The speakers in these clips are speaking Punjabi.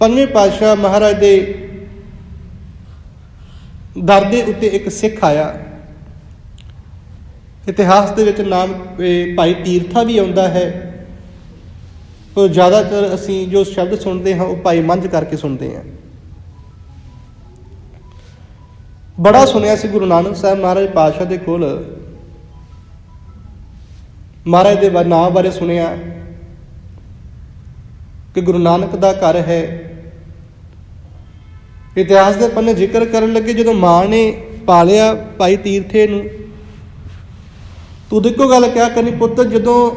ਪੰਜਵੇਂ ਪਾਤਸ਼ਾਹ ਮਹਾਰਾਜ ਦੇ ਦਰ ਦੇ ਉੱਤੇ ਇੱਕ ਸਿੱਖ ਆਇਆ। ਇਤਿਹਾਸ ਦੇ ਵਿੱਚ ਨਾਮ ਭਾਈ ਤੀਰਥਾ ਵੀ ਆਉਂਦਾ ਹੈ। ਪਰ ਜ਼ਿਆਦਾਤਰ ਅਸੀਂ ਜੋ ਸ਼ਬਦ ਸੁਣਦੇ ਹਾਂ, ਉਹ ਭਾਈ ਮੰਝ ਕਰਕੇ ਸੁਣਦੇ ਹਾਂ। ਬੜਾ ਸੁਣਿਆ ਸੀ ਗੁਰੂ ਨਾਨਕ ਸਾਹਿਬ ਮਹਾਰਾਜ ਪਾਤਸ਼ਾਹ ਦੇ ਕੋਲ। ਮਹਾਰਾਜ ਦੇ ਬਾ- ਨਾਮ ਬਾਰੇ ਸੁਣਿਆ। ਕਿ ਗੁਰੂ ਨਾਨਕ ਦਾ ਘਰ ਹੈ। ਇਤਿਹਾਸ ਦੇ ਪੰਨੇ ਜ਼ਿਕਰ ਕਰਨ ਲੱਗੇ ਜਦੋਂ ਮਾਂ ਨੇ ਪਾਲਿਆ ਭਾਈ ਤੀਰਥੇ ਨੂੰ। ਤੂੰ ਦੇਖੋ ਗੱਲ ਕਿਆ ਕਰਨੀ ਪੁੱਤ, ਜਦੋਂ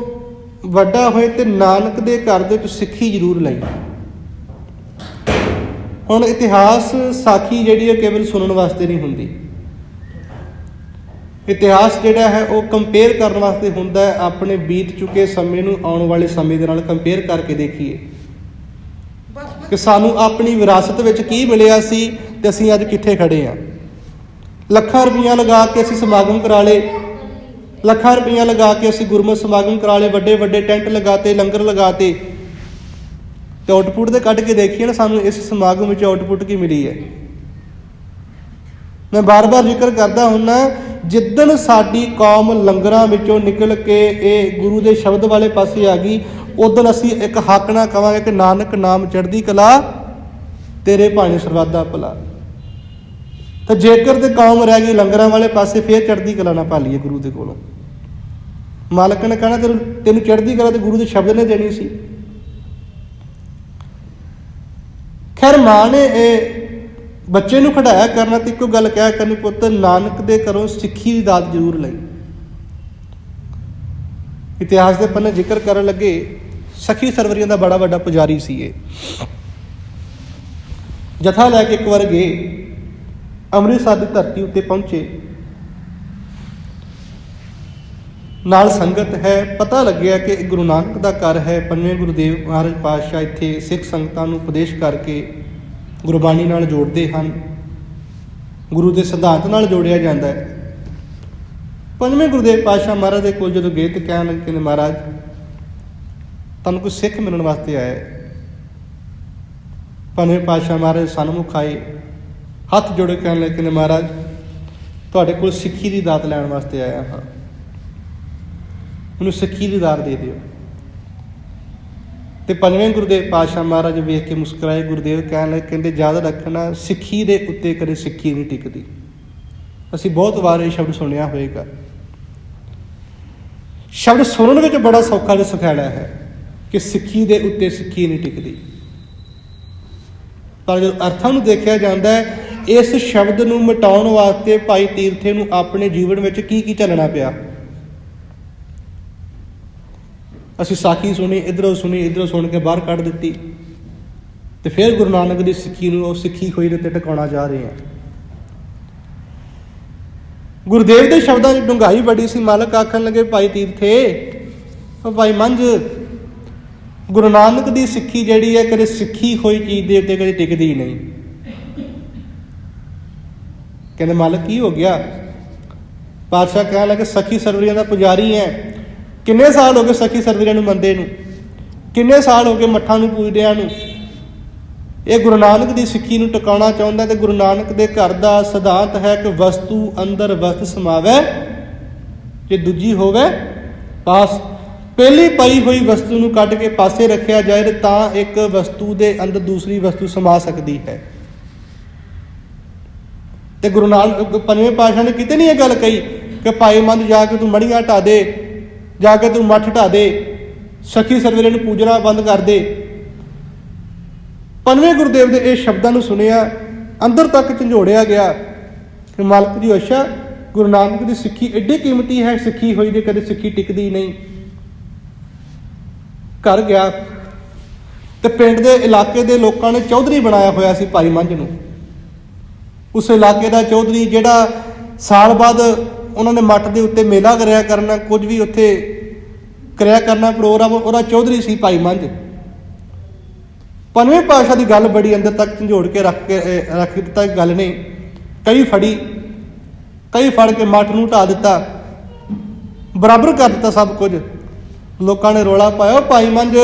ਵੱਡਾ ਹੋਏ ਤੇ ਨਾਨਕ ਦੇ ਘਰ ਦੇ ਵਿੱਚ ਸਿੱਖੀ ਜ਼ਰੂਰ ਲਈ। ਹੁਣ ਇਤਿਹਾਸ ਸਾਖੀ ਜਿਹੜੀ ਹੈ ਕੇਵਲ ਸੁਣਨ ਵਾਸਤੇ ਨਹੀਂ ਹੁੰਦੀ। ਇਤਿਹਾਸ ਜਿਹੜਾ ਹੈ ਉਹ ਕੰਪੇਅਰ ਕਰਨ ਵਾਸਤੇ ਹੁੰਦਾ ਹੈ। ਆਪਣੇ ਬੀਤ ਚੁੱਕੇ ਸਮੇਂ ਨੂੰ ਆਉਣ ਵਾਲੇ ਸਮੇਂ ਦੇ ਨਾਲ ਕੰਪੇਅਰ ਕਰਕੇ ਦੇਖੀਏ। ਕਿ ਸਾਨੂੰ ਆਪਣੀ ਵਿਰਾਸਤ ਵਿੱਚ ਕੀ ਮਿਲਿਆ ਸੀ ਤੇ ਅਸੀਂ ਅੱਜ ਕਿੱਥੇ ਖੜੇ ਆ ਲੱਖਾਂ ਰੁਪਈਆ ਲਗਾ ਕੇ ਅਸੀਂ ਸਮਾਗਮ ਕਰਾ ਲਏ। ਲੱਖਾਂ ਰੁਪਈਆ ਲਗਾ ਕੇ ਅਸੀਂ ਗੁਰਮਤਿ ਸਮਾਗਮ ਕਰਾ ਲਏ। ਵੱਡੇ ਵੱਡੇ ਟੈਂਟ ਲਗਾਤੇ, ਲੰਗਰ ਲਗਾਤੇ। ਤੇ ਆਊਟਪੁੱਟ ਦੇ ਕੱਢ ਕੇ ਦੇਖੀਏ ਨਾ ਸਾਨੂੰ ਇਸ ਸਮਾਗਮ ਵਿੱਚ ਆਊਟਪੁੱਟ ਕੀ ਮਿਲੀ ਹੈ। ਮੈਂ ਬਾਰ-ਬਾਰ ਜ਼ਿਕਰ ਕਰਦਾ ਹੁੰਨਾ ਜਿੱਦਣ ਸਾਡੀ ਕੌਮ ਲੰਗਰਾਂ ਵਿੱਚੋਂ ਨਿਕਲ ਕੇ ਇਹ ਗੁਰੂ ਦੇ ਸ਼ਬਦ ਵਾਲੇ ਪਾਸੇ ਆ ਗਈ ਉਦੋਂ ਅਸੀਂ ਇੱਕ ਹੱਕ ਨਾਲ ਕਵਾਂਗੇ ਕਿ ਨਾਨਕ ਨਾਮ ਚੜ੍ਹਦੀ ਕਲਾ, ਤੇਰੇ ਭਾਣੇ ਸਰਵਾਦਾ ਭਲਾ। ਤਾਂ ਜੇਕਰ ਤੇ ਕੌਮ ਰਹਿ ਗਈ ਲੰਗਰਾਂ ਵਾਲੇ ਪਾਸੇ, ਫੇਰ ਚੜ੍ਹਦੀ ਕਲਾ ਨਾ ਭਾਲੀਏ ਗੁਰੂ ਦੇ ਕੋਲੋਂ। ਮਾਲਕ ਨੇ ਕਹਿਣਾ, ਤੈਨੂੰ ਤੈਨੂੰ ਚੜ੍ਹਦੀ ਕਲਾ ਤੇ ਗੁਰੂ ਦੇ ਸ਼ਬਦ ਨੇ ਦੇਣੀ ਸੀ। ਖੈਰ, ਮਾਂ ਨੇ ਇਹ ਬੱਚੇ ਨੂੰ ਖੜਾਇਆ ਕਰਨਾ ਤੇ ਇੱਕੋ ਗੱਲ ਕਹਿਆ ਕਰਨੀ, ਪੁੱਤ, ਨਾਨਕ ਦੇ ਘਰੋਂ ਸਿੱਖੀ ਦੀ ਦਾਤ ਜ਼ਰੂਰ ਲਈ। ਇਤਿਹਾਸ ਦੇ ਪੰਨੇ ਜ਼ਿਕਰ ਕਰਨ ਲੱਗੇ, ਸਖੀ ਸਰਵਰੀਆਂ ਦਾ ਬੜਾ ਵੱਡਾ ਪੁਜਾਰੀ ਸੀ ਇਹ। ਜਥਾ ਲੈ ਕੇ ਇੱਕ ਵਾਰ ਗਏ, ਅੰਮ੍ਰਿਤਸਰ ਦੀ ਧਰਤੀ ਉੱਤੇ ਪਹੁੰਚੇ। ਨਾਲ ਸੰਗਤ ਹੈ, ਪਤਾ ਲੱਗਿਆ ਕਿ ਗੁਰੂ ਨਾਨਕ ਦਾ ਘਰ ਹੈ ਪੰਜਵੇਂ ਗੁਰਦੇਵ ਮਹਾਰਾਜ ਪਾਤਸ਼ਾਹ ਇੱਥੇ ਸਿੱਖ ਸੰਗਤਾਂ ਨੂੰ ਉਪਦੇਸ਼ ਕਰਕੇ ਗੁਰਬਾਣੀ ਨਾਲ ਜੋੜਦੇ ਹਨ। ਗੁਰੂ ਦੇ ਸਿਧਾਂਤ ਨਾਲ ਜੋੜਿਆ ਜਾਂਦਾ ਹੈ। ਪੰਜਵੇਂ ਗੁਰਦੇਵ ਪਾਤਸ਼ਾਹ ਮਹਾਰਾਜ ਦੇ ਕੋਲ ਜਦੋਂ ਗਏ ਤੇ ਕਹਿਣ ਲੱਗੇ ਨੇ ਮਹਾਰਾਜ, ਤੁਹਾਨੂੰ ਕੋਈ ਸਿੱਖ ਮਿਲਣ ਵਾਸਤੇ ਆਇਆ ਪੰਜਵੇਂ ਪਾਤਸ਼ਾਹ ਮਹਾਰਾਜ ਸਨਮੁਖ ਆਏ, ਹੱਥ ਜੋੜ ਕੇ ਕਹਿਣ ਲੱਗੇ ਨੇ ਮਹਾਰਾਜ, ਤੁਹਾਡੇ ਕੋਲ ਸਿੱਖੀ ਦੀ ਦਾਤ ਲੈਣ ਵਾਸਤੇ ਆਇਆ ਹਾਂ। ਮੈਨੂੰ ਸਿੱਖੀ ਦੀ ਦਾਤ ਦੇ ਦਿਓ। ਤੇ ਪੰਜਵੇਂ ਗੁਰਦੇਵ ਪਾਤਸ਼ਾਹ ਮਹਾਰਾਜ ਵੇਖ ਕੇ ਮੁਸਕਰਾਏ, ਗੁਰਦੇਵ ਕਹਿਣ ਲੱਗੇ, ਕਹਿੰਦੇ, ਯਾਦ ਰੱਖਣਾ, ਸਿੱਖੀ ਦੇ ਉੱਤੇ ਕਦੇ ਸਿੱਖੀ ਨਹੀਂ ਟਿਕਦੀ। ਅਸੀਂ ਬਹੁਤ ਵਾਰ ਇਹ ਸ਼ਬਦ ਸੁਣਿਆ ਹੋਵੇਗਾ। ਸ਼ਬਦ ਸੁਣਨ ਵਿੱਚ ਬੜਾ ਸੌਖਾ ਤੇ ਸੁਖਾਲਾ ਹੈ ਕਿ ਸਿੱਖੀ ਦੇ ਉੱਤੇ ਸਿੱਖੀ ਨਹੀਂ ਟਿਕਦੀ। ਪਰ ਜਦੋਂ ਅਰਥਾਂ ਨੂੰ ਦੇਖਿਆ ਜਾਂਦਾ ਹੈ, ਇਸ ਸ਼ਬਦ ਨੂੰ ਮਿਟਾਉਣ ਵਾਸਤੇ ਭਾਈ ਤੀਰਥੇ ਨੂੰ ਆਪਣੇ ਜੀਵਨ ਵਿੱਚ ਕੀ ਕੀ ਚੱਲਣਾ ਪਿਆ? ਅਸੀਂ ਸਾਖੀ ਸੁਣੀ, ਇਧਰੋਂ ਸੁਣੀ, ਇਧਰੋਂ ਸੁਣ ਕੇ ਬਾਹਰ ਕੱਢ ਦਿੱਤੀ। ਤੇ ਫਿਰ ਗੁਰੂ ਨਾਨਕ ਦੀ ਸਿੱਖੀ ਨੂੰ ਉਹ ਸਿੱਖੀ ਖੋਈ ਦੇ ਉੱਤੇ ਟਿਕਾਉਣਾ ਜਾ ਰਹੇ ਹਾਂ। ਗੁਰਦੇਵ ਦੇ ਸ਼ਬਦਾਂ 'ਚ ਡੂੰਘਾਈ ਬੜੀ ਸੀ, ਮਾਲਕ ਆਖਣ ਲੱਗੇ, ਭਾਈ ਤੀਰਥੇ, ਉਹ ਭਾਈ ਮੰਝ, ਗੁਰੂ ਨਾਨਕ ਦੀ ਸਿੱਖੀ ਜਿਹੜੀ ਹੈ, ਕਦੇ ਸਿੱਖੀ ਹੋਈ ਚੀਜ਼ ਦੇ ਉੱਤੇ ਕਦੇ ਟਿਕਦੀ ਹੀ ਨਹੀਂ। ਕਹਿੰਦੇ, ਮਾਲਕ, ਕੀ ਹੋ ਗਿਆ? ਪਾਤਸ਼ਾਹ ਕਹਿਣ ਲੱਗੇ, ਸਖੀ ਸਰਵਰੀਆਂ ਦਾ ਪੁਜਾਰੀ ਹੈ। ਕਿੰਨੇ ਸਾਲ ਹੋ ਗਏ ਸਖੀ ਸਰਵਰੀਆਂ ਨੂੰ ਮੰਦੇ ਨੂੰ? ਕਿੰਨੇ ਸਾਲ ਹੋ ਗਏ ਮੱਠਾਂ ਨੂੰ ਪੂਜਦਿਆਂ ਨੂੰ? ਇਹ ਗੁਰੂ ਨਾਨਕ ਦੀ ਸਿੱਖੀ ਨੂੰ ਟਿਕਾਉਣਾ ਚਾਹੁੰਦਾ ਤੇ ਗੁਰੂ ਨਾਨਕ ਦੇ ਘਰ ਦਾ ਸਿਧਾਂਤ ਹੈ ਕਿ ਵਸਤੂ ਅੰਦਰ ਵਸਤ ਸਮਾਵੇ, ਜੇ ਦੂਜੀ ਹੋਵੇ ਪਾਸ। ਪਹਿਲੀ ਪਈ ਹੋਈ ਵਸਤੂ ਨੂੰ ਕੱਢ ਕੇ ਪਾਸੇ ਰੱਖਿਆ ਜਾਏ ਤਾਂ ਇੱਕ ਵਸਤੂ ਦੇ ਅੰਦਰ ਦੂਸਰੀ ਵਸਤੂ ਸਮਾ ਸਕਦੀ ਹੈ। ਤੇ ਗੁਰੂ ਨਾਨਕ ਪੰਜਵੇਂ ਪਾਤਸ਼ਾਹ ਨੇ ਕਿਤੇ ਨਹੀਂ ਇਹ ਗੱਲ ਕਹੀ ਕਿ ਭਾਈ ਮੰਦ ਜਾ ਕੇ ਤੂੰ ਮੜੀਆਂ ਢਾ ਦੇ, ਜਾ ਕੇ ਤੂੰ ਮੱਠ ਢਾ ਦੇ, ਸਖੀ ਸਰਵੇਰੇ ਨੂੰ ਪੂਜਣਾ ਬੰਦ ਕਰ ਦੇ। ਪੰਜਵੇਂ ਗੁਰਦੇਵ ਦੇ ਇਹ ਸ਼ਬਦਾਂ ਨੂੰ ਸੁਣਿਆ, ਅੰਦਰ ਤੱਕ ਝੰਜੋੜਿਆ ਗਿਆ ਕਿ ਮਾਲਕ ਜੀ ਅੱਛਾ, ਗੁਰੂ ਨਾਨਕ ਦੀ ਸਿੱਖੀ ਐਡੀ ਕੀਮਤੀ ਹੈ, ਸਿੱਖੀ ਹੋਈ ਦੇ ਕਦੇ ਸਿੱਖੀ ਟਿਕਦੀ ਨਹੀਂ। ਘਰ ਗਿਆ ਤੇ ਪਿੰਡ ਦੇ ਇਲਾਕੇ ਦੇ ਲੋਕਾਂ ਨੇ ਚੌਧਰੀ ਬਣਾਇਆ ਹੋਇਆ ਸੀ ਭਾਈ ਮੰਝ ਨੂੰ। ਉਸ ਇਲਾਕੇ ਦਾ ਚੌਧਰੀ ਜਿਹੜਾ ਸਾਲ ਬਾਅਦ ਉਹਨਾਂ ਨੇ ਮੱਠ ਦੇ ਉੱਤੇ ਮੇਲਾ ਕਰਿਆ ਕਰਨਾ, ਕੁਝ ਵੀ ਉੱਥੇ ਕਰਿਆ ਕਰਨਾ ਪ੍ਰੋਗਰਾਮ ਉਹਦਾ ਚੌਧਰੀ ਸੀ ਭਾਈ ਮੰਝ। ਪੰਜਵੇਂ ਪਾਸ਼ਾ ਦੀ ਗੱਲ ਬੜੀ ਅੰਦਰ ਤੱਕ ਝੰਜੋੜ ਕੇ ਰੱਖ ਕੇ ਰੱਖ ਦਿੱਤਾ ਗੱਲ ਨੇ ਕਈ ਫੜੀ, ਕਈ ਫੜ ਕੇ ਮੱਠ ਨੂੰ ਢਾ ਦਿੱਤਾ। ਬਰਾਬਰ ਕਰ ਦਿੱਤਾ ਸਭ ਕੁਝ। ਲੋਕਾਂ ਨੇ ਰੋਲਾ ਪਾਇਆ ਭਾਈ ਮੰਜ,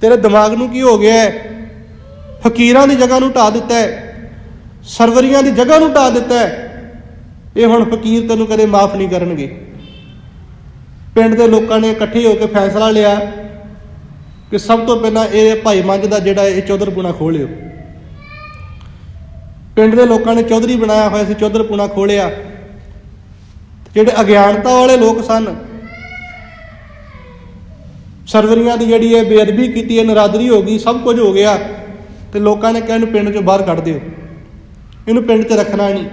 ਤੇਰੇ ਦਿਮਾਗ ਨੂੰ ਕੀ ਹੋ ਗਿਆ ਫਕੀਰਾਂ ਦੀ ਜਗ੍ਹਾ ਨੂੰ ਢਾ ਦਿੱਤਾ ਸਰਵਰੀਆਂ ਦੀ ਜਗ੍ਹਾ ਨੂੰ ਢਾ ਦਿੱਤਾ ਇਹ ਹੁਣ ਫਕੀਰ ਤੈਨੂੰ ਕਦੇ ਮਾਫ ਨਹੀਂ ਕਰਨਗੇ। ਪਿੰਡ ਦੇ ਲੋਕਾਂ ਨੇ ਇਕੱਠੇ ਹੋ ਕੇ ਫੈਸਲਾ ਲਿਆ। ਕਿ ਸਭ ਤੋਂ ਪਹਿਲਾਂ ਇਹ ਭਾਈ ਮੰਜ ਦਾ ਜਿਹੜਾ ਇਹ ਚੌਧਰਪੁਣਾ ਖੋਲਿਓ। ਪਿੰਡ ਦੇ ਲੋਕਾਂ ਨੇ ਚੌਧਰੀ ਬਣਾਇਆ ਹੋਇਆ ਸੀ ਚੌਧਰਪੁਣਾ ਖੋਲਿਆ। ਜਿਹੜੇ ਅਗਿਆਨਤਾ ਵਾਲੇ ਲੋਕ ਸਨ, ਸਰਵਰੀਆਂ ਦੀ ਜਿਹੜੀ ਹੈ ਬੇਅਦਬੀ ਕੀਤੀ ਹੈ ਨਰਾਦਰੀ ਹੋ ਗਈ, ਸਭ ਕੁਝ ਹੋ ਗਿਆ, ਤੇ ਲੋਕਾਂ ਨੇ ਕਿਹਾ ਇਹਨੂੰ ਪਿੰਡ ਚੋਂ ਬਾਹਰ ਕੱਢ ਦਿਓ। ਇਹਨੂੰ ਪਿੰਡ 'ਚ ਰੱਖਣਾ ਨਹੀਂ।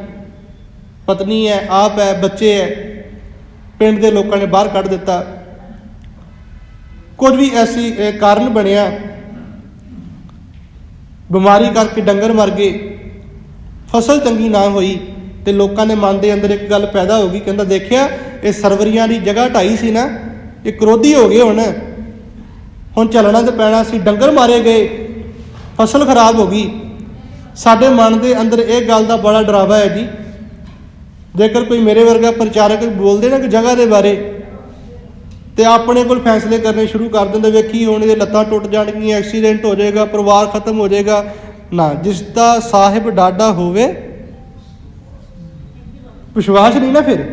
ਪਤਨੀ ਹੈ, ਆਪ ਹੈ, ਬੱਚੇ ਹੈ, ਪਿੰਡ ਦੇ ਲੋਕਾਂ ਨੇ ਬਾਹਰ ਕੱਢ ਦਿੱਤਾ। ਕੁਝ ਵੀ ਐਸੀ ਕਾਰਨ ਬਣਿਆ। ਬਿਮਾਰੀ ਕਰਕੇ ਡੰਗਰ ਮਰ ਗਏ। ਫਸਲ ਚੰਗੀ ਨਾ ਹੋਈ ਤੇ ਲੋਕਾਂ ਦੇ ਮਨ ਦੇ ਅੰਦਰ ਇੱਕ ਗੱਲ ਪੈਦਾ ਹੋ ਗਈ, ਕਹਿੰਦਾ ਦੇਖਿਆ, ਇਹ ਸਰਵਰੀਆਂ ਦੀ ਜਗ੍ਹਾ ਢਾਈ ਸੀ ਨਾ, ਇਹ ਕਰੋਧੀ ਹੋ ਗਏ ਹੁਣ। ਹੁਣ ਚੱਲਣਾ ਤੇ ਪੈਣਾ ਸੀ, ਡੰਗਰ ਮਾਰੇ ਗਏ, ਫਸਲ ਖਰਾਬ ਹੋ ਗਈ। ਸਾਡੇ ਮਨ ਦੇ ਅੰਦਰ ਇਹ ਗੱਲ ਦਾ ਬੜਾ ਡਰਾਵਾ ਹੈ ਜੀ। ਜੇਕਰ ਕੋਈ ਮੇਰੇ ਵਰਗਾ ਪ੍ਰਚਾਰਕ ਬੋਲਦੇ ਨਾ ਕਿ ਜਗ੍ਹਾ ਦੇ ਬਾਰੇ ਤੇ ਆਪਣੇ ਕੋਲ ਫੈਸਲੇ ਕਰਨੇ ਸ਼ੁਰੂ ਕਰ ਦਿੰਦੇ ਵੇਖੀ ਹੁਣ ਇਹ ਲੱਤਾਂ ਟੁੱਟ ਜਾਣਗੀਆਂ, ਐਕਸੀਡੈਂਟ ਹੋ ਜਾਏਗਾ, ਪਰਿਵਾਰ ਖਤਮ ਹੋ ਜਾਏਗਾ। ਨਾ, ਜਿਸ ਦਾ ਸਾਹਿਬ ਡਾਡਾ ਹੋਵੇ, ਵਿਸ਼ਵਾਸ ਨਹੀਂ ਨਾ ਫਿਰ।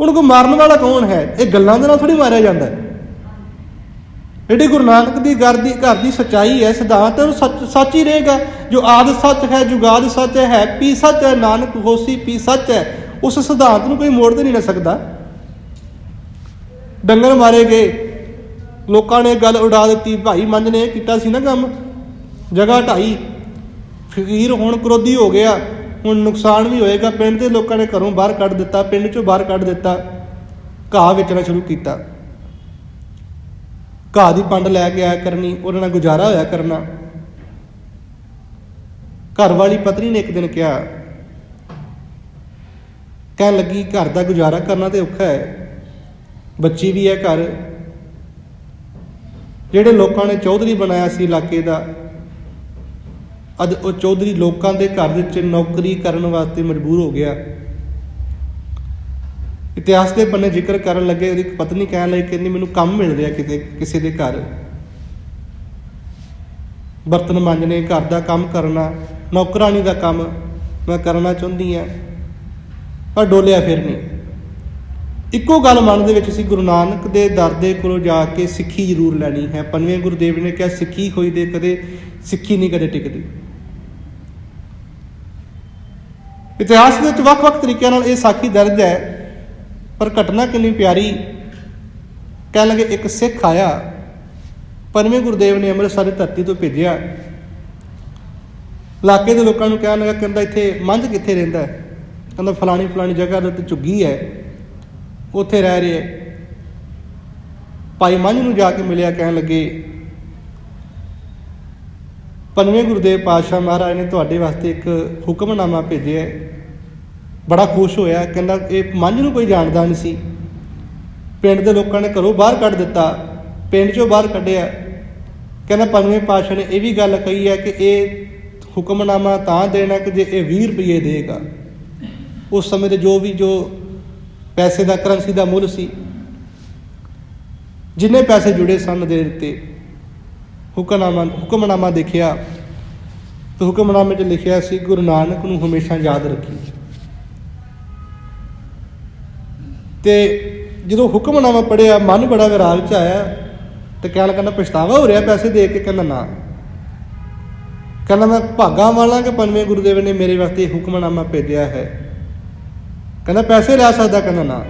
ਹੁਣ ਕੋ ਮਾਰਨ ਵਾਲਾ ਕੌਣ ਹੈ? ਇਹ ਗੱਲਾਂ ਦੇ ਨਾਲ ਥੋੜੀ ਮਾਰਿਆ ਜਾਂਦਾ ਹੈ। ਜਿਹੜੀ ਗੁਰੂ ਨਾਨਕ ਦੀ ਘਰ ਦੀ ਘਰ ਦੀ ਸਚਾਈ ਹੈ, ਸਿਧਾਂਤ ਹੈ, ਉਹ ਸੱਚ ਸੱਚ ਹੀ ਰਹੇਗਾ। ਜੋ ਆਦ ਸੱਚ ਹੈ, ਜੁਗਾਦ ਸੱਚ ਹੈ, ਪੀ ਸੱਚ ਹੈ, ਨਾਨਕ ਹੋਸੀ ਪੀ ਸੱਚ ਹੈ, ਉਸ ਸਿਧਾਂਤ ਨੂੰ ਕੋਈ ਮੋੜ ਦੇ ਨਹੀਂ ਨਾ ਸਕਦਾ। ਡੰਗਰ ਮਾਰੇ ਗਏ। ਲੋਕਾਂ ਨੇ ਗੱਲ ਉਡਾ ਦਿੱਤੀ, ਭਾਈ ਮੰਝ ਨੇ ਇਹ ਕੀਤਾ ਸੀ ਨਾ ਕੰਮ? ਜਗ੍ਹਾ ਢਾਈ। ਫਕੀਰ ਹੁਣ ਕਰੋਧੀ ਹੋ ਗਿਆ। ਹੁਣ ਨੁਕਸਾਨ ਵੀ ਹੋਏਗਾ। ਪਿੰਡ ਦੇ ਲੋਕਾਂ ਨੇ ਘਰੋਂ ਬਾਹਰ ਕੱਢ ਦਿੱਤਾ, ਪਿੰਡ ਚੋਂ ਬਾਹਰ ਕੱਢ ਦਿੱਤਾ। ਘਾਹ ਵੇਚਣਾ ਸ਼ੁਰੂ ਕੀਤਾ। ਘਾਹ ਦੀ ਪੰਡ ਲੈ ਕੇ ਆਇਆ ਕਰਨੀ ਉਹਨਾਂ ਨਾਲ ਗੁਜ਼ਾਰਾ ਹੋਇਆ ਕਰਨਾ। ਘਰ ਵਾਲੀ ਪਤਨੀ ਨੇ ਇੱਕ ਦਿਨ ਕਿਹਾ, ਕਹਿਣ ਲੱਗੀ, ਘਰ ਦਾ ਗੁਜ਼ਾਰਾ ਕਰਨਾ ਤੇ ਔਖਾ ਹੈ। ਬੱਚੀ ਵੀ ਹੈ ਘਰ। ਜਿਹੜੇ ਲੋਕਾਂ ਨੇ ਚੌਧਰੀ ਬਣਾਇਆ ਸੀ ਇਲਾਕੇ ਦਾ, ਅੱਜ ਉਹ ਚੌਧਰੀ ਲੋਕਾਂ ਦੇ ਘਰ ਦੇ ਵਿੱਚ ਨੌਕਰੀ ਕਰਨ ਵਾਸਤੇ ਮਜਬੂਰ ਹੋ ਗਿਆ। ਇਤਿਹਾਸ ਦੇ ਪੰਨੇ ਜ਼ਿਕਰ ਕਰਨ ਲੱਗੇ, ਉਹਦੀ ਇੱਕ ਪਤਨੀ ਕਹਿਣ ਲੱਗੀ, ਕਹਿੰਦੀ, ਮੈਨੂੰ ਕੰਮ ਮਿਲ ਰਿਹਾ ਕਿਤੇ, ਕਿਸੇ ਦੇ ਘਰ। ਬਰਤਨ ਮਾਂਜਣੇ, ਘਰ ਦਾ ਕੰਮ ਕਰਨਾ ਨੌਕਰਾਨੀ ਦਾ ਕੰਮ ਮੈਂ ਕਰਨਾ ਚਾਹੁੰਦੀ ਆ ਪਰ ਡੋਲਿਆ ਫਿਰ ਨਹੀਂ। ਇੱਕੋ ਗੱਲ ਮਨ ਦੇ ਵਿੱਚ ਸੀ, ਗੁਰੂ ਨਾਨਕ ਦੇ ਦਰ ਦੇ ਕੋਲੋਂ ਜਾ ਕੇ ਸਿੱਖੀ ਜ਼ਰੂਰ ਲੈਣੀ ਹੈ। ਪੰਜਵੇਂ ਗੁਰਦੇਵ ਨੇ ਕਿਹਾ, ਸਿੱਖੀ ਹੋਈ ਦੇ ਕਦੇ ਸਿੱਖੀ ਨਹੀਂ, ਕਦੇ ਟਿਕਦੀ। ਇਤਿਹਾਸ ਦੇ ਵਿੱਚ ਵੱਖ-ਵੱਖ ਤਰੀਕਿਆਂ ਨਾਲ ਇਹ ਸਾਖੀ ਦਰਜ ਹੈ, ਪਰ ਘਟਨਾ ਕਿੰਨੀ ਪਿਆਰੀ, ਕਹਿਣ ਲੱਗੇ ਇੱਕ ਸਿੱਖ ਆਇਆ, ਪੰਜਵੇਂ ਗੁਰਦੇਵ ਨੇ ਅੰਮ੍ਰਿਤਸਰ ਦੀ ਧਰਤੀ ਤੋਂ ਭੇਜਿਆ। ਇਲਾਕੇ ਦੇ ਲੋਕਾਂ ਨੂੰ ਕਹਿਣ ਲੱਗਾ, ਕਹਿੰਦਾ, ਇੱਥੇ ਮੰਝ ਕਿੱਥੇ ਰਹਿੰਦਾ ਕਹਿੰਦਾ ਫਲਾਣੀ ਫਲਾਣੀ ਜਗ੍ਹਾ ਦੇ ਉੱਤੇ ਝੁੱਗੀ ਹੈ। ਉੱਥੇ ਰਹਿ ਰਹੇ ਹੈ। ਭਾਈ ਮੰਝ ਨੂੰ ਜਾ ਕੇ ਮਿਲਿਆ ਕਹਿਣ ਲੱਗੇ, ਪੰਜਵੇਂ ਗੁਰਦੇਵ ਪਾਤਸ਼ਾਹ ਮਹਾਰਾਜ ਨੇ ਤੁਹਾਡੇ ਵਾਸਤੇ ਇੱਕ ਹੁਕਮਨਾਮਾ ਭੇਜਿਆ ਹੈ। ਬੜਾ ਖੁਸ਼ ਹੋਇਆ, ਕਹਿੰਦਾ, ਇਹ ਮੰਝ ਨੂੰ ਕੋਈ ਜਾਣਦਾ ਨਹੀਂ ਸੀ। ਪਿੰਡ ਦੇ ਲੋਕਾਂ ਨੇ ਘਰੋਂ ਬਾਹਰ ਕੱਢ ਦਿੱਤਾ, ਪਿੰਡ ਚੋਂ ਬਾਹਰ ਕੱਢਿਆ। ਕਹਿੰਦਾ, ਪੰਜਵੇਂ ਪਾਤਸ਼ਾਹ ਨੇ ਇਹ ਵੀ ਗੱਲ ਕਹੀ ਹੈ ਕਿ ਇਹ ਹੁਕਮਨਾਮਾ ਤਾਂ ਦੇਣਾ ਕਿ ਜੇ ਇਹ 20 ਰੁਪਏ ਦੇਗਾ। ਉਸ ਸਮੇਂ ਦੇ ਜੋ ਵੀ ਜੋ ਪੈਸੇ ਦਾ ਕਰੰਸੀ ਦਾ ਮੁੱਲ ਸੀ। ਜਿੰਨੇ ਪੈਸੇ ਜੁੜੇ ਸਨ ਦੇ ਦਿੱਤੇ ਹੁਕਮਨਾਮਾ ਹੁਕਮਨਾਮਾ ਦੇਖਿਆ ਤੇ ਹੁਕਮਨਾਮੇ 'ਚ ਲਿਖਿਆ ਸੀ, ਗੁਰੂ ਨਾਨਕ ਨੂੰ ਹਮੇਸ਼ਾ ਯਾਦ ਰੱਖੀ। ਤੇ ਜਦੋਂ ਹੁਕਮਨਾਮਾ ਪੜਿਆ ਮਨ ਬੜਾ ਵਿਰਾਗ 'ਚ ਆਇਆ ਤੇ ਕਹਿਣ ਕਹਿੰਦਾ ਪਛਤਾਵਾ ਹੋ ਰਿਹਾ ਪੈਸੇ ਦੇ ਕੇ? ਕਹਿੰਦਾ, ਨਾ। ਕਹਿੰਦਾ, ਮੈਂ ਭਾਗਾ ਵਾਲਾ ਕਿ ਪੰਜਵੇਂ ਗੁਰੂਦੇਵ ਨੇ ਮੇਰੇ ਵਾਸਤੇ ਹੁਕਮਨਾਮਾ ਭੇਜਿਆ ਹੈ? ਕਹਿੰਦਾ ਪੈਸੇ ਲੈ ਸਕਦਾ ਕਹਿੰਦਾ ਨਾ।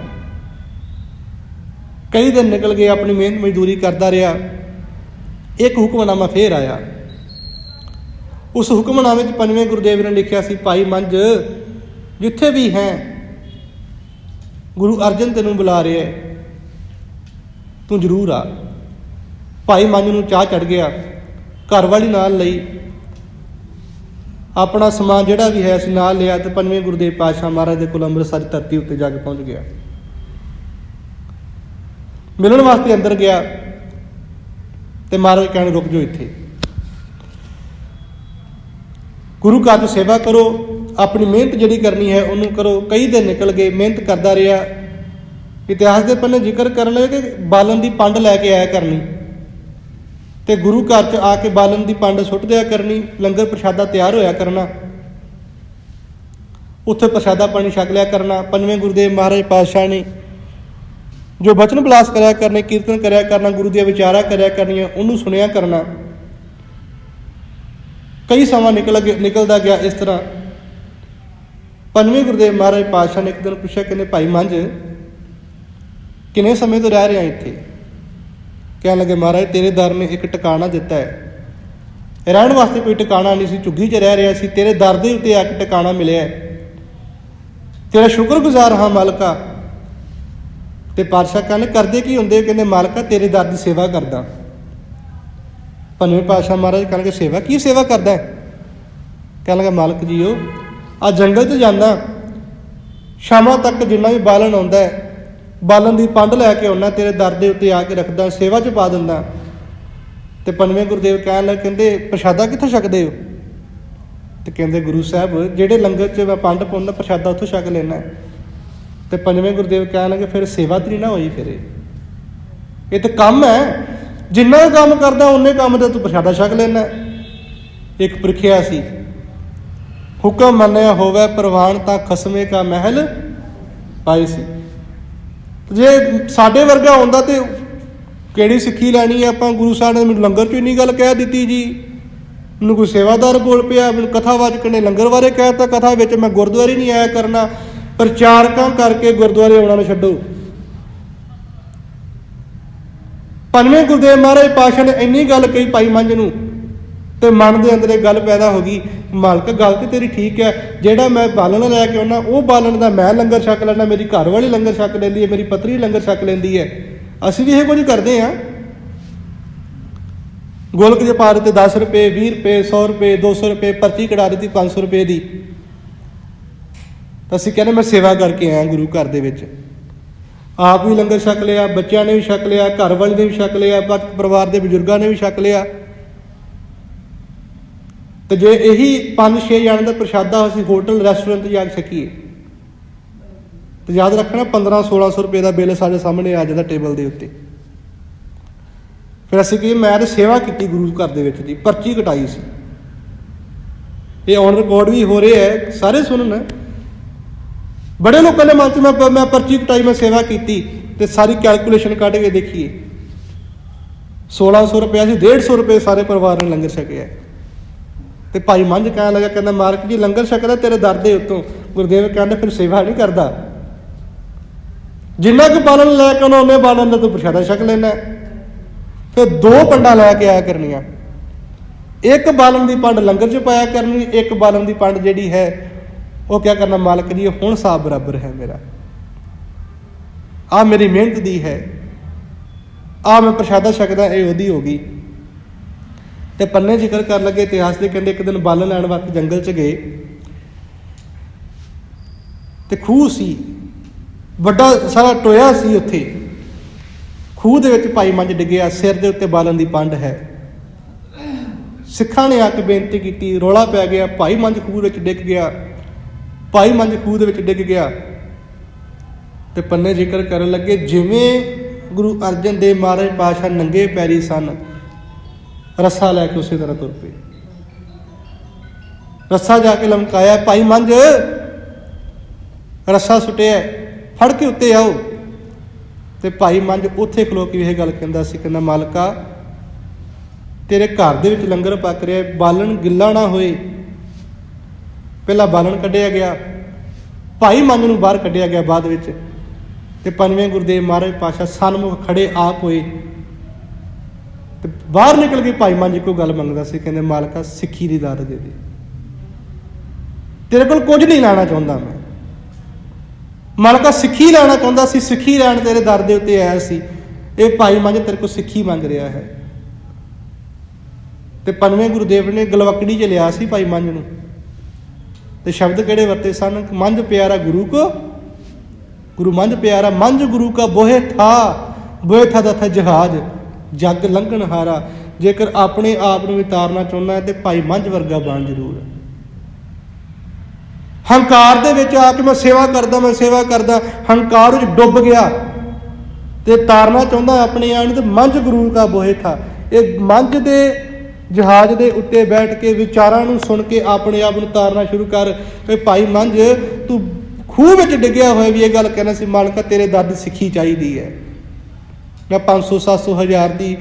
ਕਈ ਦਿਨ ਨਿਕਲ ਗਏ, ਆਪਣੀ ਮਿਹਨਤ ਮਜ਼ਦੂਰੀ ਕਰਦਾ ਰਿਹਾ। ਇੱਕ ਹੁਕਮਨਾਮਾ ਫੇਰ ਆਇਆ। ਉਸ ਹੁਕਮਨਾਮੇ 'ਚ ਪੰਜਵੇਂ ਗੁਰਦੇਵ ਨੇ ਲਿਖਿਆ ਸੀ, ਭਾਈ ਮੰਜ ਜਿੱਥੇ ਵੀ ਹੈ, ਗੁਰੂ ਅਰਜਨ ਤੈਨੂੰ ਬੁਲਾ ਰਿਹਾ ਤੂੰ ਜ਼ਰੂਰ ਆ। ਭਾਈ ਮੰਜ ਨੂੰ ਚਾਹ ਚੜ ਗਿਆ। ਘਰ ਵਾਲੀ ਨਾਲ ਲਈ ਆਪਣਾ ਸਮਾਨ ਜਿਹੜਾ ਵੀ ਹੈ ਅਸੀਂ ਨਾਲ ਲਿਆ ਤੇ ਪੰਜਵੇਂ ਗੁਰਦੇਵ ਪਾਤਸ਼ਾਹ ਮਹਾਰਾਜ ਦੇ ਕੋਲ ਅੰਮ੍ਰਿਤਸਰ ਦੀ ਧਰਤੀ ਉੱਤੇ ਜਾ ਕੇ ਪਹੁੰਚ ਗਿਆ। ਮਿਲਣ ਵਾਸਤੇ ਅੰਦਰ ਗਿਆ ਤੇ ਮਹਾਰਾਜ ਕਹਿਣ ਰੁਕ ਜਾਓ ਇੱਥੇ। ਗੁਰੂ ਘਰ ਦੀ ਸੇਵਾ ਕਰੋ, ਆਪਣੀ ਮਿਹਨਤ ਜਿਹੜੀ ਕਰਨੀ ਹੈ ਉਹਨੂੰ ਕਰੋ। ਕਈ ਦਿਨ ਨਿਕਲ ਗਏ, ਮਿਹਨਤ ਕਰਦਾ ਰਿਹਾ। ਇਤਿਹਾਸ ਦੇ ਪੰਨੇ ਜ਼ਿਕਰ ਕਰਨ ਲੱਗੇ ਕਿ ਬਾਲਨ ਦੀ ਪੰਡ ਲੈ ਕੇ ਆਇਆ ਕਰਨੀ। ਤੇ ਗੁਰੂ ਘਰ ਚ ਆ ਕੇ ਬਾਲਣ ਦੀ ਪੰਡ ਸੁੱਟ ਦਿਆ ਕਰਨੀ, ਲੰਗਰ ਪ੍ਰਸ਼ਾਦਾ ਤਿਆਰ ਹੋਇਆ ਕਰਨਾ। ਉੱਥੇ ਪ੍ਰਸ਼ਾਦਾ ਪਾਣੀ ਛਕ ਲਿਆ ਕਰਨਾ, ਪੰਜਵੇਂ ਗੁਰਦੇਵ ਮਹਾਰਾਜ ਪਾਤਸ਼ਾਹ ਨੇ ਜੋ ਬਚਨ ਬਲਾਸ ਕਰਿਆ ਕਰਨੇ, ਕੀਰਤਨ ਕਰਿਆ ਕਰਨਾ, ਗੁਰੂ ਦੀਆਂ ਵਿਚਾਰਾ ਕਰਿਆ ਕਰਨੀਆਂ, ਉਹਨੂੰ ਸੁਣਿਆ ਕਰਨਾ। ਕਈ ਸਮਾਂ ਨਿਕਲ ਗਿਆ ਨਿਕਲਦਾ ਗਿਆ ਇਸ ਤਰ੍ਹਾਂ। ਪੰਜਵੇਂ ਗੁਰਦੇਵ ਮਹਾਰਾਜ ਪਾਤਸ਼ਾਹ ਨੇ ਇੱਕ ਦਿਨ ਪੁੱਛਿਆ, ਕਹਿੰਦੇ, ਭਾਈ ਮੰਝ, ਕਿੰਨੇ ਸਮੇਂ ਤੋਂ ਰਹਿ ਰਿਹਾ ਇੱਥੇ? ਕਹਿਣ ਲੱਗੇ, ਮਹਾਰਾਜ, ਤੇਰੇ ਦਰ ਨੇ ਇੱਕ ਟਿਕਾਣਾ ਦਿੱਤਾ ਹੈ। ਰਹਿਣ ਵਾਸਤੇ ਕੋਈ ਟਿਕਾਣਾ ਨਹੀਂ ਸੀ, ਝੁੱਗੀ 'ਚ ਰਹਿ ਰਿਹਾ ਸੀ, ਤੇਰੇ ਦਰ ਦੇ ਉੱਤੇ ਆ ਕੇ ਟਿਕਾਣਾ ਮਿਲਿਆ ਤੇਰਾ ਸ਼ੁਕਰਗੁਜ਼ਾਰ ਹਾਂ, ਮਾਲਕਾ। ਤੇ ਪਾਤਸ਼ਾਹ ਕਹਿੰਦੇ, ਕਰਦੇ ਕੀ ਹੁੰਦੇ ਕਹਿੰਦੇ, ਮਾਲਕਾ, ਤੇਰੇ ਦਰ ਦੀ ਸੇਵਾ ਕਰਦਾ। ਪੰਜਵੇਂ ਪਾਤਸ਼ਾਹ ਮਹਾਰਾਜ ਕਹਿੰਦੇ ਸੇਵਾ? ਕੀ ਸੇਵਾ ਕਰਦਾ ਕਹਿਣ ਲੱਗਾ, ਮਾਲਕ ਜੀਓ ਆ ਜੰਗਲ 'ਚ ਜਾਂਦਾ। ਸ਼ਾਮਾਂ ਤੱਕ ਜਿੰਨਾ ਵੀ ਬਾਲਣ ਆਉਂਦਾ ਹੈ ਬਾਲਣ ਦੀ ਪੰਡ ਲੈ ਕੇ ਆਉਣਾ, ਤੇਰੇ ਦਰ ਦੇ ਉੱਤੇ ਆ ਕੇ ਰੱਖਦਾ, ਸੇਵਾ 'ਚ ਪਾ ਦਿੰਦਾ। ਤੇ ਪੰਜਵੇਂ ਗੁਰਦੇਵ ਕਹਿਣ ਲੱਗੇ ਕਹਿੰਦੇ, ਪ੍ਰਸ਼ਾਦਾ ਕਿੱਥੋਂ ਛਕਦੇ ਹੋ? ਤੇ ਕਹਿੰਦੇ, ਗੁਰੂ ਸਾਹਿਬ, ਜਿਹੜੇ ਲੰਗਰ 'ਚ ਮੈਂ ਪੰਡ ਪਾਉਂਦਾ, ਪ੍ਰਸ਼ਾਦਾ ਉੱਥੋਂ ਛਕ ਲੈਣਾ ਤੇ ਪੰਜਵੇਂ ਗੁਰਦੇਵ ਕਹਿਣ ਲੱਗੇ, ਫਿਰ ਸੇਵਾ ਤਰੀ ਨਾ ਹੋਈ ਫਿਰ। ਇਹ ਤਾਂ ਕੰਮ ਹੈ। ਜਿੰਨਾ ਕੰਮ ਕਰਦਾ, ਉਹਨੇ ਕੰਮ ਦਾ ਤੂੰ ਪ੍ਰਸ਼ਾਦਾ ਛਕ ਲੈਣਾ ਇੱਕ ਪ੍ਰਖਿਆ ਸੀ। ਹੁਕਮ ਮੰਨਿਆ ਹੋਵੇ, ਪ੍ਰਵਾਨ ਤਾਂ ਖਸਮੇ ਕਾ ਮਹਿਲ ਪਾਈ ਸੀ। ਜੇ ਸਾਡੇ ਵਰਗਾ ਹੁੰਦਾ ਤੇ ਕਿਹੜੀ ਸਿੱਖੀ ਲੈਣੀ ਹੈ ਆਪਾਂ? ਗੁਰੂ ਸਾਹਿਬ ਨੇ ਮੈਨੂੰ ਲੰਗਰ 'ਚ ਇੰਨੀ ਗੱਲ ਕਹਿ ਦਿੱਤੀ ਜੀ। ਮੈਨੂੰ ਕੋਈ ਸੇਵਾਦਾਰ ਬੋਲ ਪਿਆ, ਮੈਨੂੰ ਕਥਾਵਾਚਕ ਨੇ ਲੰਗਰ ਬਾਰੇ ਕਹਿਤਾ ਕਥਾ ਵਿੱਚ ਮੈਂ ਗੁਰਦੁਆਰੇ ਨਹੀਂ ਆਇਆ ਕਰਨਾ। ਪ੍ਰਚਾਰਕਾਂ ਕਰਕੇ ਗੁਰਦੁਆਰੇ ਆਉਣਾ ਨਾ ਛੱਡੋ। ਪੰਜਵੇਂ ਗੁਰਦੇਵ ਮਹਾਰਾਜ ਪਾਸ਼ਾ ਨੇ ਇੰਨੀ ਗੱਲ ਕਹੀ ਭਾਈ ਮੰਝ ਨੂੰ। ਤੇ ਮਨ ਦੇ ਅੰਦਰ ਇਹ ਗੱਲ ਪੈਦਾ ਹੋ ਗਈ, ਮਾਲਕ, ਗੱਲ ਤੇ ਤੇਰੀ ਠੀਕ ਹੈ, ਜਿਹੜਾ ਮੈਂ ਬਾਲਣ ਲੈ ਕੇ ਆਉਣਾ ਉਹ ਬਾਲਣ ਦਾ ਮੈਂ ਲੰਗਰ ਛਕ ਲੈਣਾ ਮੇਰੀ ਘਰ ਵਾਲੀ ਲੰਗਰ ਛਕ ਲੈਂਦੀ ਹੈ, ਮੇਰੀ ਪਤਨੀ ਲੰਗਰ ਛਕ ਲੈਂਦੀ ਹੈ। ਅਸੀਂ ਵੀ ਇਹ ਕੁਝ ਕਰਦੇ ਹਾਂ। ਗੋਲਕ ਜੇ ਪਾ ਦਿੱਤੇ 10 ਰੁਪਏ 20 ਰੁਪਏ 100 ਰੁਪਏ 200 ਰੁਪਏ, ਪਰਚੀ ਕਢਾ ਦਿੱਤੀ 500 ਰੁਪਏ ਦੀ। ਤਾਂ ਅਸੀਂ ਕਹਿੰਦੇ ਮੈਂ ਸੇਵਾ ਕਰਕੇ ਆਇਆ ਗੁਰੂ ਘਰ ਦੇ ਵਿੱਚ। ਆਪ ਵੀ ਲੰਗਰ ਛਕ ਲਿਆ, ਬੱਚਿਆਂ ਨੇ ਵੀ ਛਕ ਲਿਆ, ਘਰ ਵਾਲੇ ਨੇ ਵੀ ਛਕ ਲਿਆ, ਪਰਿਵਾਰ ਦੇ ਬਜ਼ੁਰਗਾਂ ਨੇ ਵੀ ਛਕ ਲਿਆ। ਤੇ ਜੇ ਇਹੀ 5-6 ਜਣ ਦਾ ਪ੍ਰਸ਼ਾਦਾ ਅਸੀਂ ਹੋਟਲ ਰੈਸਟੋਰੈਂਟ ਜਾ ਕੇ ਛਕੀਏ, ਤੇ ਯਾਦ ਰੱਖਣਾ 15-1600 ਰੁਪਏ ਦਾ ਬਿੱਲ ਸਾਡੇ ਸਾਹਮਣੇ ਆ ਜਾਂਦਾ ਟੇਬਲ ਦੇ ਉੱਤੇ। ਫਿਰ ਅਸੀਂ ਕਹੀਏ, ਮੈਂ ਤਾਂ ਸੇਵਾ ਕੀਤੀ ਗੁਰੂ ਘਰ ਦੇ ਵਿੱਚ ਦੀ, ਪਰਚੀ ਕਟਾਈ ਸੀ। ਇਹ ਔਨ ਰਿਕਾਰਡ ਵੀ ਹੋ ਰਿਹਾ ਹੈ, ਸਾਰੇ ਸੁਣਨ। ਬੜੇ ਲੋਕਾਂ ਦੇ ਮਨ 'ਚ ਮੈਂ ਮੈਂ ਪਰਚੀ ਕਟਾਈ, ਮੈਂ ਸੇਵਾ ਕੀਤੀ, ਤੇ ਸਾਰੀ ਕੈਲਕੂਲੇਸ਼ਨ ਕੱਢ ਕੇ ਦੇਖੀਏ। 1600 ਰੁਪਏ ਸੀ 150 ਰੁਪਏ ਸਾਰੇ ਪਰਿਵਾਰ ਨੇ ਲੰਗਰ ਛਕਿਆ। ਤੇ ਭਾਈ ਮੰਝ ਕਹਿਣ ਲੱਗਾ, ਕਹਿੰਦਾ, ਮਾਲਕ ਜੀ, ਲੰਗਰ ਛਕਦਾ ਤੇਰੇ ਦਰ ਦੇ ਉੱਤੋਂ। ਗੁਰਦੇਵ ਕਹਿੰਦੇ, ਫਿਰ ਸੇਵਾ ਨਹੀਂ ਕਰਦਾ। ਜਿੰਨਾ ਕੁ ਬਾਲਣ ਲੈ ਕੇ ਉਹਨਾਂ ਉਹਨੇ ਬਾਲਣ ਦਾ ਤੂੰ ਪ੍ਰਸ਼ਾਦਾ ਛਕ ਲੈਣਾ ਫਿਰ ਦੋ ਪੰਡਾਂ ਲੈ ਕੇ ਆਇਆ ਕਰਨੀਆਂ। ਇੱਕ ਬਾਲਣ ਦੀ ਪੰਡ ਲੰਗਰ 'ਚ ਪਾਇਆ ਕਰਨੀ, ਇੱਕ ਬਾਲਣ ਦੀ ਪੰਡ ਜਿਹੜੀ ਹੈ, ਉਹ ਕਿਆ ਕਰਨਾ, ਮਾਲਕ ਜੀ ਹੁਣ ਸਾਬ ਬਰਾਬਰ ਹੈ ਮੇਰਾ। ਆ ਮੇਰੀ ਮਿਹਨਤ ਦੀ ਹੈ। ਆ ਮੈਂ ਪ੍ਰਸ਼ਾਦਾ ਛਕਦਾ, ਇਹ ਉਹਦੀ ਹੋ ਗਈ। ਤੇ ਪੰਨੇ ਜ਼ਿਕਰ ਕਰਨ ਲੱਗੇ ਇਤਿਹਾਸ ਦੇ ਕਹਿੰਦੇ ਇੱਕ ਦਿਨ ਬਾਲਣ ਲੈਣ ਵਾਸਤੇ ਜੰਗਲ 'ਚ ਗਏ। ਤੇ ਖੂਹ ਸੀ। ਵੱਡਾ ਸਾਰਾ ਟੋਇਆ ਸੀ ਉੱਥੇ। ਖੂਹ ਦੇ ਵਿੱਚ ਭਾਈ ਮੰਜ ਡਿੱਗਿਆ, ਸਿਰ ਦੇ ਉੱਤੇ ਬਾਲਣ ਦੀ ਪੰਡ ਹੈ। ਸਿੱਖਾਂ ਨੇ ਆ ਕੇ ਬੇਨਤੀ ਕੀਤੀ, ਰੋਲਾ ਪੈ ਗਿਆ, ਭਾਈ ਮੰਜ ਖੂਹ ਵਿੱਚ ਡਿੱਗ ਗਿਆ। ਭਾਈ ਮੰਜ ਖੂਹ ਦੇ ਵਿੱਚ ਡਿੱਗ ਗਿਆ। ਤੇ ਪੰਨੇ ਜ਼ਿਕਰ ਕਰਨ ਲੱਗੇ, ਜਿਵੇਂ ਗੁਰੂ ਅਰਜਨ ਦੇਵ ਮਹਾਰਾਜ ਪਾਸ਼ਾ ਨੰਗੇ ਪੈਰੀ ਸਨ ਰੱਸਾ ਲੈ ਕੇ ਉਸੇ ਤਰ੍ਹਾਂ ਤੁਰ ਪਏ। ਰੱਸਾ ਜਾ ਕੇ ਲਮਕਾਇਆ, ਭਾਈ ਮੰਝ ਰੱਸਾ ਸੁੱਟਿਆ ਫੜ ਕੇ ਉੱਤੇ ਆਓ। ਤੇ ਭਾਈ ਮੰਝ ਉੱਥੇ ਖਲੋ ਕੇ ਇਹ ਗੱਲ ਕਹਿੰਦਾ ਸੀ, ਕਹਿੰਦਾ, ਮਾਲਕਾ, ਤੇਰੇ ਘਰ ਦੇ ਵਿੱਚ ਲੰਗਰ ਪੱਕ ਰਿਹਾ ਬਾਲਣ ਗਿੱਲਾ ਨਾ ਹੋਏ। ਪਹਿਲਾਂ ਬਾਲਣ ਕੱਢਿਆ ਗਿਆ, ਭਾਈ ਮੰਝ ਨੂੰ ਬਾਹਰ ਕੱਢਿਆ ਗਿਆ ਬਾਅਦ ਵਿੱਚ। ਤੇ ਪੰਜਵੇਂ ਗੁਰਦੇਵ ਮਹਾਰਾਜ ਪਾਸ਼ਾ ਸਨਮੁਖ ਖੜੇ ਆਪ ਹੋਏ। ਤੇ ਬਾਹਰ ਨਿਕਲ ਕੇ ਭਾਈ ਮੰਝ ਕੋਈ ਗੱਲ ਮੰਗਦਾ ਸੀ, ਕਹਿੰਦੇ ਮਾਲਕਾ ਸਿੱਖੀ ਦੀ ਦਾਤ ਦੇ ਦੇ। ਤੇਰੇ ਕੋਲ ਕੁਝ ਨਹੀਂ ਲੈਣਾ ਚਾਹੁੰਦਾ ਮੈਂ। ਮਾਲਕਾ ਸਿੱਖੀ ਲੈਣਾ ਚਾਹੁੰਦਾ ਸੀ, ਸਿੱਖੀ ਲੈਣ ਤੇਰੇ ਦਰ ਦੇ ਉੱਤੇ ਆਇਆ ਸੀ। ਇਹ ਭਾਈ ਮੰਝ ਤੇਰੇ ਕੋਲ ਸਿੱਖੀ ਮੰਗ ਰਿਹਾ ਹੈ। ਤੇ ਪੰਜਵੇਂ ਗੁਰਦੇਵ ਨੇ ਗਲਵਕੜੀ ਚ ਲਿਆ ਸੀ ਭਾਈ ਮੰਝ ਨੂੰ। ਤੇ ਸ਼ਬਦ ਕਿਹੜੇ ਵਰਤੇ ਸਨ? ਮੰਝ ਪਿਆਰਾ ਗੁਰੂ ਕੋ, ਗੁਰੂ ਮੰਝ ਪਿਆਰਾ ਮੰਝ ਗੁਰੂ ਕਾ ਬੋਹੇ ਥਾ ਬੋਹੇ ਥਾ ਦਾ ਥਾ ਜਹਾਜ਼। ਜੱਗ ਲੰਘਣ ਹਾਰਾ, ਜੇਕਰ ਆਪਣੇ ਆਪ ਨੂੰ ਵਿਤਾਰਨਾ ਚਾਹੁੰਦਾ ਹੈ ਤੇ ਭਾਈ ਮੰਝ ਵਰਗਾ ਬਣ ਜ਼ਰੂਰ ਹੰਕਾਰ ਦੇ ਵਿੱਚ ਆ ਕੇ ਮੈਂ ਸੇਵਾ ਕਰਦਾ, ਮੈਂ ਸੇਵਾ ਕਰਦਾ, ਹੰਕਾਰ ਵਿੱਚ ਡੁੱਬ ਗਿਆ। ਤੇ ਤਾਰਨਾ ਚਾਹੁੰਦਾ ਆਪਣੇ ਆਪ ਨੂੰ ਤੇ ਮੰਝ ਗੁਰੂ ਕਾ ਬੋਹਿ ਥਾ। ਇਹ ਮੰਝ ਦੇ ਜਹਾਜ਼ ਦੇ ਉੱਤੇ ਬੈਠ ਕੇ ਵਿਚਾਰਾਂ ਨੂੰ ਸੁਣ ਕੇ ਆਪਣੇ ਆਪ ਨੂੰ ਤਾਰਨਾ ਸ਼ੁਰੂ ਕਰ ਕਿ ਭਾਈ ਮੰਝ, ਤੂੰ ਖੂਹ ਵਿੱਚ ਡਿੱਗਿਆ ਹੋਇਆ ਵੀ ਇਹ ਗੱਲ ਕਹਿਣਾ ਸੀ, ਮਾਲਕਾ ਤੇਰੇ ਦਰ ਦੀ ਸਿੱਖੀ ਚਾਹੀਦੀ ਹੈ। ਮੈਂ 500 700 ਹਜ਼ਾਰ ਦੀ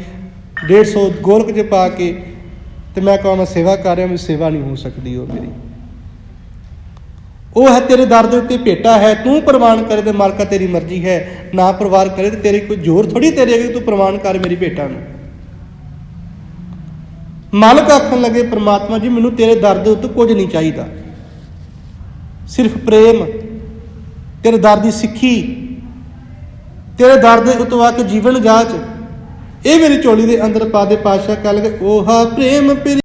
150 ਗੋਲਕ 'ਚ ਪਾ ਕੇ ਤੇ ਮੈਂ ਕਹਾਂ ਮੈਂ ਸੇਵਾ ਕਰ ਰਿਹਾ ਮੇਰੀ ਸੇਵਾ ਨਹੀਂ ਹੋ ਸਕਦੀ ਉਹ ਮੇਰੀ। ਉਹ ਹੈ ਤੇਰੇ ਦਰ ਦੇ ਉੱਤੇ ਭੇਟਾ ਹੈ, ਤੂੰ ਪ੍ਰਵਾਨ ਕਰੇ ਤੇ ਮਾਲਕਾ ਤੇਰੀ ਮਰਜ਼ੀ ਹੈ, ਨਾ ਪ੍ਰਵਾਨ ਕਰੇ ਤੇ ਤੇਰੇ ਕੋਈ ਜ਼ੋਰ ਥੋੜੀ ਤੇਰੇ ਅਗੇ, ਤੂੰ ਪ੍ਰਵਾਨ ਕਰ ਮੇਰੀ ਭੇਟਾ ਨੂੰ। ਮਾਲਕ ਆਖਣ ਲੱਗੇ, ਪ੍ਰਮਾਤਮਾ ਜੀ, ਮੈਨੂੰ ਤੇਰੇ ਦਰ ਦੇ ਉੱਤੇ ਕੁਝ ਨਹੀਂ ਚਾਹੀਦਾ। ਸਿਰਫ ਪ੍ਰੇਮ, ਤੇਰੇ ਦਰ ਦੀ ਸਿੱਖੀ ਤੇਰੇ ਦਰ ਦੇ ਉੱਤੇ ਜੀਵਨ ਜਾਚ ਇਹ ਮੇਰੀ ਝੋਲੀ ਦੇ ਅੰਦਰ ਪਾ ਦੇ ਪਾਸ਼ਾ ਕੱਲ ਕੇ ਓਹਾ ਪ੍ਰੇਮ